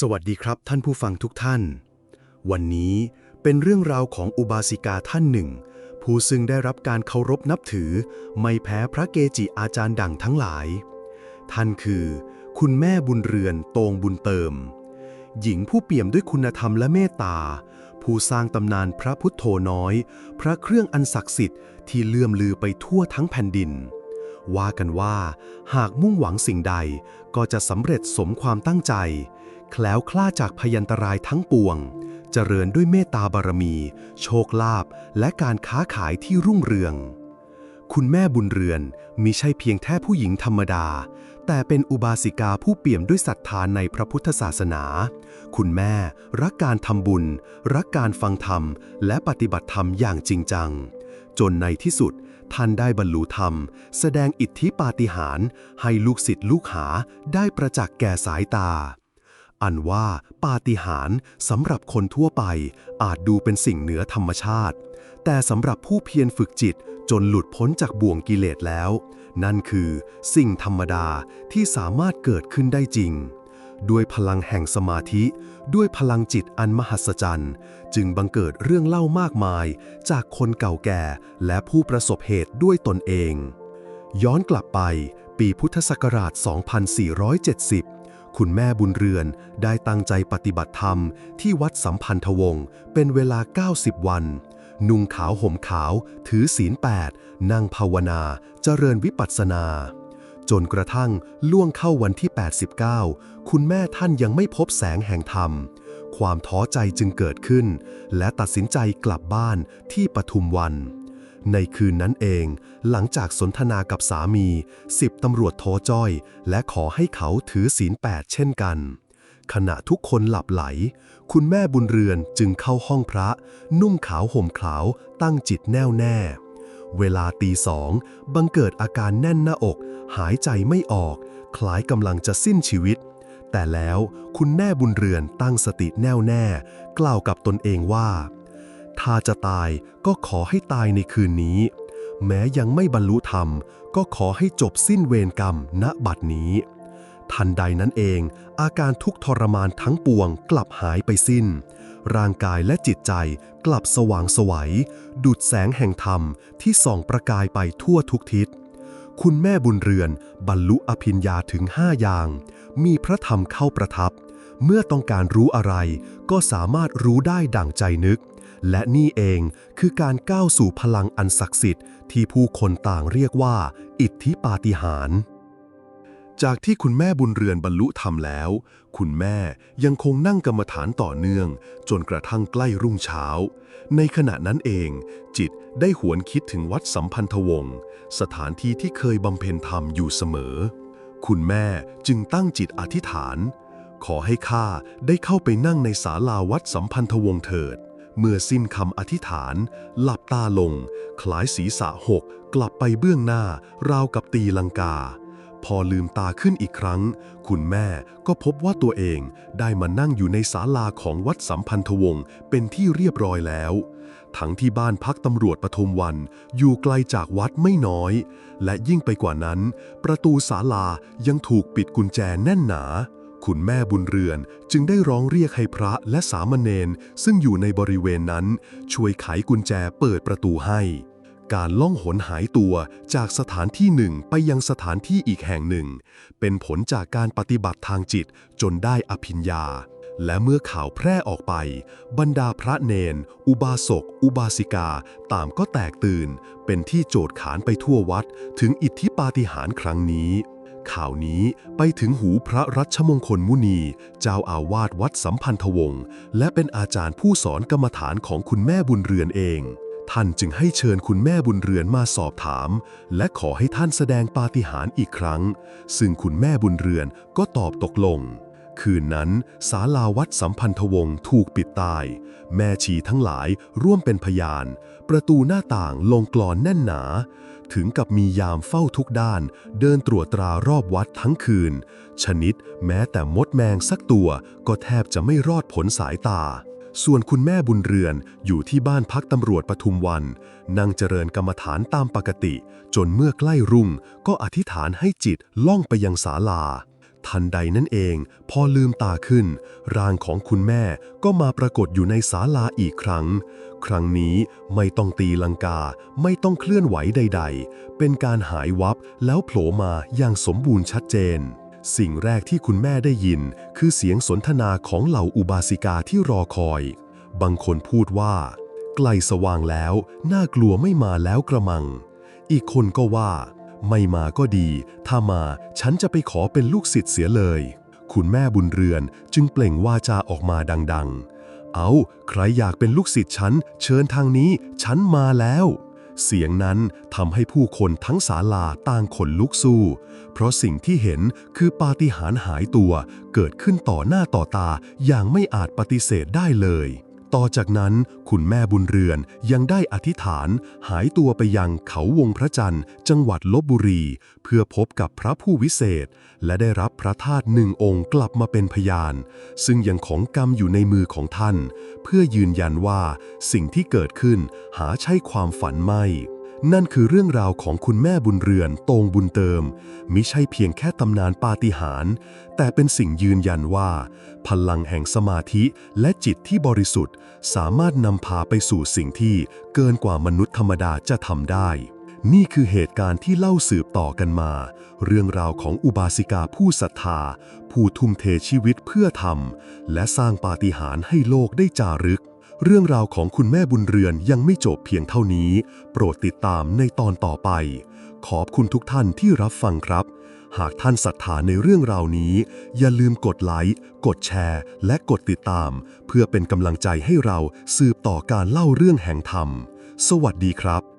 สวัสดีครับท่านผู้ฟังทุกท่าน วันนี้เป็นเรื่องราวของอุบาสิกาท่านหนึ่ง ผู้ซึ่งได้รับการเคารพนับถือ ไม่แพ้พระเกจิอาจารย์ดังทั้งหลาย ท่านคือ คุณแม่บุญเรือนโตงบุญเติม หญิงผู้เปี่ยมด้วยคุณธรรมและเมตตา ผู้สร้างตำนานพระพุทโธน้อย พระเครื่องอันศักดิ์สิทธิ์ที่เลื่อมลือไปทั่วทั้งแผ่นดิน ว่ากันว่า หากมุ่งหวังสิ่งใดก็จะสำเร็จสมความตั้งใจ แคล้วคลาดจากพยันตรายทั้งปวง เจริญด้วยเมตตาบารมี โชคลาภและการค้าขายที่รุ่งเรือง คุณแม่บุญเรือนมิใช่เพียงแค่ผู้หญิงธรรมดา แต่เป็นอุบาสิกาผู้เปี่ยมด้วยศรัทธาในพระพุทธศาสนา คุณแม่รักการทำบุญ รักการฟังธรรม และปฏิบัติธรรมอย่างจริงจัง จนในที่สุดท่านได้บรรลุธรรม แสดงอิทธิปาฏิหาริย์ให้ลูกศิษย์ลูกหาได้ประจักษ์แก่สายตา อันว่าปาฏิหาริย์สำหรับคนทั่วไปอาจดูเป็นสิ่งเหนือธรรมชาติ แต่สำหรับผู้เพียรฝึกจิตจนหลุดพ้นจากบ่วงกิเลสแล้ว นั่นคือสิ่งธรรมดาที่สามารถเกิดขึ้นได้จริง ด้วยพลังแห่งสมาธิ ด้วยพลังจิตอันมหัศจรรย์ จึงบังเกิดเรื่องเล่ามากมาย จากคนเก่าแก่และผู้ประสบเหตุด้วยตนเอง ย้อนกลับไปปีพุทธศักราช 2470 คุณแม่บุญเรือนได้ตั้งใจปฏิบัติธรรมที่วัดสัมพันธวงศ์เป็นเวลา 90 วัน นุ่งขาวห่มขาว ถือศีลแปดนั่งภาวนา เจริญวิปัสสนา จนกระทั่งล่วงเข้าวันที่ 89 คุณแม่ท่านยังไม่พบแสงแห่งธรรม ความท้อใจจึงเกิดขึ้น และตัดสินใจกลับบ้านที่ปทุมวัน ในคืนนั้นเอง หลังจากสนทนากับสามีสิบตำรวจโทจ้อย และขอให้เขาถือศีลแปดเช่นกัน ขณะทุกคนหลับไหล คุณแม่บุญเรือนจึงเข้าห้องพระ นุ่งขาวห่มขาวตั้งจิตแน่วแน่ เวลาตีสองบังเกิดอาการแน่นหน้าอก หายใจไม่ออก คล้ายกำลังจะสิ้นชีวิตแต่แล้วคุณแม่บุญเรือนตั้งสติแน่วแน่ กล่าวกับตนเองว่า ถ้าจะตายก็ขอให้ตายในคืนนี้ แม้ยังไม่บรรลุธรรม ก็ขอให้จบสิ้นเวรกรรมณบัดนี้ ทันใดนั้นเอง อาการทุกทรมานทั้งปวงกลับหายไปสิ้น ร่างกายและจิตใจกลับสว่างไสวัยดุดแสงแห่งธรรมที่ส่องประกายไปทั่วทุกทิศคุณแม่บุญเรือนบรรลุอภิญญาถึงห้าอย่าง มีพระธรรมเข้าประทับ เมื่อต้องการรู้อะไรก็สามารถรู้ได้ดั่งใจนึก และนี่เองคือการก้าวสู่พลังอันศักดิ์สิทธิ์ที่ผู้คนต่างเรียกว่า อิทธิปาฏิหาริย์จากที่คุณแม่บุญเรือนบรรลุธรรมแล้ว คุณแม่ยังคงนั่งกรรมฐานต่อเนื่อง จนกระทั่งใกล้รุ่งเช้า ในขณะนั้นเอง จิตได้หวนคิดถึงวัดสัมพันธวงศ์สถานที่ที่เคยบำเพ็ญธรรมอยู่เสมอ คุณแม่จึงตั้งจิตอธิษฐาน ขอให้ข้าได้เข้าไปนั่งในศาลาวัดสัมพันธวงศ์เถิด เมื่อสิ้นคำอธิษฐาน หลับตาลง คล้ายศีรษะหกกลับไปเบื้องหน้า ราวกับตีลังกา พอลืมตาขึ้นอีกครั้ง คุณแม่ก็พบว่าตัวเองได้มานั่งอยู่ในศาลาของวัดสัมพันธวงศ์เป็นที่เรียบร้อยแล้ว ทั้งที่บ้านพักตำรวจปทุมวันอยู่ไกลจากวัดไม่น้อย และยิ่งไปกว่านั้น ประตูศาลายังถูกปิดกุญแจแน่นหนา คุณแม่บุญเรือนจึงได้ร้องเรียกให้พระและสามเณรซึ่งอยู่ในบริเวณนั้น ช่วยไขกุญแจเปิดประตูให้ การล่องหนหายตัวจากสถานที่หนึ่งไปยังสถานที่อีกแห่งหนึ่ง เป็นผลจากการปฏิบัติทางจิตจนได้อภิญญา และเมื่อข่าวแพร่ออกไป บรรดาพระเนน อุบาสก อุบาสิกาต่างก็แตกตื่น เป็นที่โจทย์ขานไปทั่ววัดถึงอิทธิปาฏิหาริย์ครั้งนี้ ข่าวนี้ไปถึงหูพระรัชมงคลมุนี เจ้าอาวาสวัดสัมพันธวงศ์และเป็นอาจารย์ผู้สอนกรรมฐานของคุณแม่บุญเรือนเอง ท่านจึงให้เชิญคุณแม่บุญเรือนมาสอบถาม และขอให้ท่านแสดงปาฏิหาริย์อีกครั้ง ซึ่งคุณแม่บุญเรือนก็ตอบตกลง คืนนั้นศาลาวัดสัมพันธวงศ์ถูกปิดตาย แม่ชีทั้งหลายร่วมเป็นพยาน ประตูหน้าต่างลงกลอนแน่นหนา ถึงกับมียามเฝ้าทุกด้าน เดินตรวจตรารอบวัดทั้งคืน ชนิดแม้แต่มดแมงสักตัวก็แทบจะไม่รอดผลสายตา ส่วนคุณแม่บุญเรือนอยู่ที่บ้านพักตำรวจปทุมวันนั่งเจริญกรรมฐานตามปกติ จนเมื่อใกล้รุ่งก็อธิษฐานให้จิตล่องไปยังศาลา ทันใดนั่นเอง พอลืมตาขึ้น ร่างของคุณแม่ก็มาปรากฏอยู่ในศาลาอีกครั้ง ครั้งนี้ไม่ต้องตีลังกา ไม่ต้องเคลื่อนไหวใด ๆ เป็นการหายวับแล้วโผล่มาอย่างสมบูรณ์ชัดเจน สิ่งแรกที่คุณแม่ได้ยิน คือเสียงสนทนาของเหล่าอุบาสิกาที่รอคอย บางคนพูดว่าไกลสว่างแล้ว น่ากลัวไม่มาแล้วกระมัง อีกคนก็ว่า ไม่มาก็ดี ถ้ามาฉันจะไปขอเป็นลูกศิษย์เสียเลย คุณแม่บุญเรือนจึงเปล่งวาจาออกมาดัง ๆ เอา ใครอยากเป็นลูกศิษย์ฉัน เชิญทางนี้ ฉันมาแล้ว เสียงนั้นทำให้ผู้คนทั้งศาลาต่างขนลุกสู้ เพราะสิ่งที่เห็นคือปาฏิหาริย์หายตัว เกิดขึ้นต่อหน้าต่อตาอย่างไม่อาจปฏิเสธได้เลย ต่อจากนั้นคุณแม่บุญเรือนยังได้อธิษฐาน หายตัวไปยังเขาวงพระจันทร์ จังหวัดลบบุรี เพื่อพบกับพระผู้วิเศษ และได้รับพระธาตุหนึ่งองค์กลับมาเป็นพยาน ซึ่งยังของกรรมอยู่ในมือของท่าน เพื่อยืนยันว่าสิ่งที่เกิดขึ้นหาใช่ความฝันไม่ นั่นคือเรื่องราวของคุณแม่บุญเรือนโตงบุญเติม มิใช่เพียงแค่ตำนานปาฏิหาริย์แต่เป็นสิ่งยืนยันว่า พลังแห่งสมาธิและจิตที่บริสุทธิ์ สามารถนำพาไปสู่สิ่งที่เกินกว่ามนุษย์ธรรมดาจะทำได้ นี่คือเหตุการณ์ที่เล่าสืบต่อกันมา เรื่องราวของอุบาสิกาผู้ศรัทธา ผู้ทุ่มเทชีวิตเพื่อธรรม และสร้างปาฏิหาริย์ให้โลกได้จารึก เรื่องราวของคุณแม่บุญเรือนยังไม่จบเพียงเท่านี้ โปรดติดตามในตอนต่อไป ขอบคุณทุกท่านที่รับฟังครับ หากท่านศรัทธาในเรื่องราวนี้ อย่าลืมกดไลค์ กดแชร์ และกดติดตาม เพื่อเป็นกำลังใจให้เราสืบต่อการเล่าเรื่องแห่งธรรม สวัสดีครับ